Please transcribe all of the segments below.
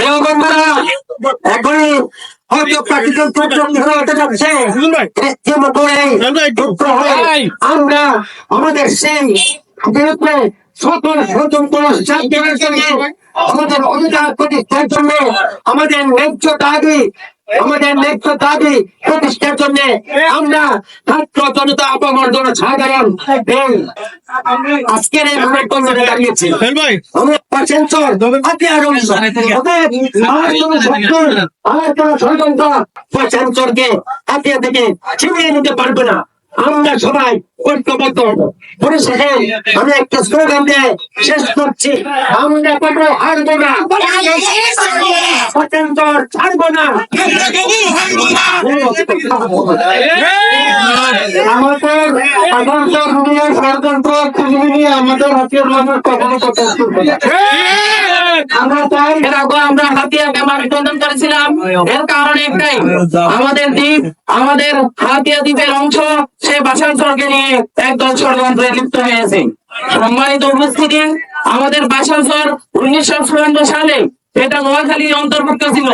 প্রিয় বন্ধুরা এখনই হয়তো প্রাকৃতিক দুর্যোগ হতে যাচ্ছে। আমরা আমাদের সেই বিরুদ্ধে সকল স্বতন্ত্র আমাদের অধিকার প্রতিষ্ঠার জন্য আমাদের ন্যায্য দাবি আমাদের ন্যায্য দাবি প্রতিষ্ঠার জন্য আমরা ছাত্র জনতা অপমর্দন সাধারণ আজকের এই মানববন্ধনে দাঁড়িয়েছি। আমরা কোনো ষড়যন্ত্র থেকে ছিনিয়ে নিতে পারবে না। সবাই ঐক্যবদ্ধ। হব পরিশেষে আমি একটা স্লোগান দিয়ে শেষ করছি। আমরা কোনো হারবো না। ছাড়বো না। আমাদের ষড়যন্ত্র আমাদের হাতের মানুষ কখনো না। এর একটাই, আমাদের দ্বীপ, আমাদের হাতিয়া দ্বীপের অংশ নিয়ে লিপ্ত হয়েছে সম্মানিত উপস্থিতি, আমাদের বাসাঞ্চল উনিশশো চুয়ান্ন সালে এটা নোয়াখালীর অন্তর্ভুক্ত ছিল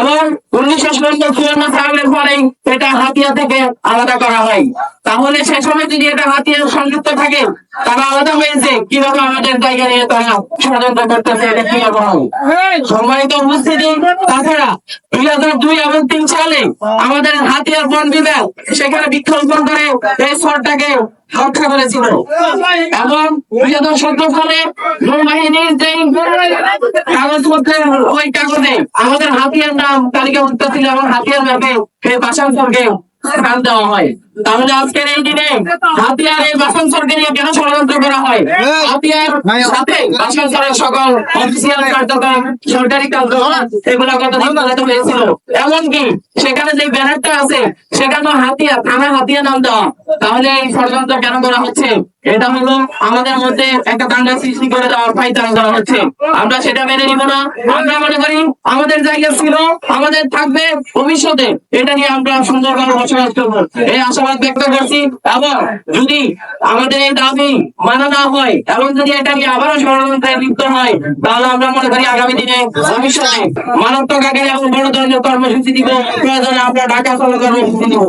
এবং উনিশশো চুয়ান্ন সালের পরে এটা হাতিয়া থেকে আলাদা করা হয়। তাহলে সে সময় যদি এটা হাতিয়া সংযুক্ত থাকে তারা আলাদা হয়েছে কীভাবে আমাদের জায়গা নিয়ে তারা ষড়যন্ত্র করতেছে এটা কীভাবে সম্মানিত উপস্থিতি তাছাড়া দুই হাজার দুই এবং তিন সালে আমাদের হাতিয়ার বন বিভাগ সেখানে বৃক্ষরোপণ করে এই শহরটাকে রক্ষা করেছিল। এবং দুই হাজার সতেরো সালে নৌবাহিনীর যে কাগজপত্রের ওই কাগজে আমাদের হাতিয়ার নাম তালিকাভুক্ত ছিল এবং হাতিয়ার ম্যাপে সেই বাসাঞ্চলকে দেওয়া হয়। তাহলে আজকের এই দিনে হাতিয়ার এই কেন ষড়যন্ত্র করা হয়? হাতিয়ার সাথে সকল অফিসিয়াল কার্যক্রম সরকারি কার্যক্রম এগুলো কতদিন চালাতে হয়েছিল? এমনকি সেখানে যে ব্যানারটা আছে সেখানে হাতিয়া থানা হাতিয়া নাম দেওয়া। তাহলে এই ষড়যন্ত্র কেন করা হচ্ছে? এটা হলো আমাদের মধ্যে একটা দাঙ্গা সৃষ্টি করে দেওয়ার পাইতান করা হচ্ছে। আমরা সেটা মেনে নিব না। আমরা মনে করি আমাদের জায়গা ছিল, আমাদের থাকবে ভবিষ্যতে। এটা নিয়ে আমরা সুন্দরভাবে বসবাস করব। এই আশাবাদ ব্যক্ত করছি। এবং যদি আমাদের এই দাবি মানা না হয় এবং যদি এটা নিয়ে আবারও ষড়যন্ত্রে লিপ্ত হয়, তাহলে আমরা মনে করি আগামী দিনে ভবিষ্যতে মানবতাকে এবং বড় ধরনের কর্মসূচি দিব। প্রয়োজনে আমরা ঢাকা চলো কর্মসূচি দিব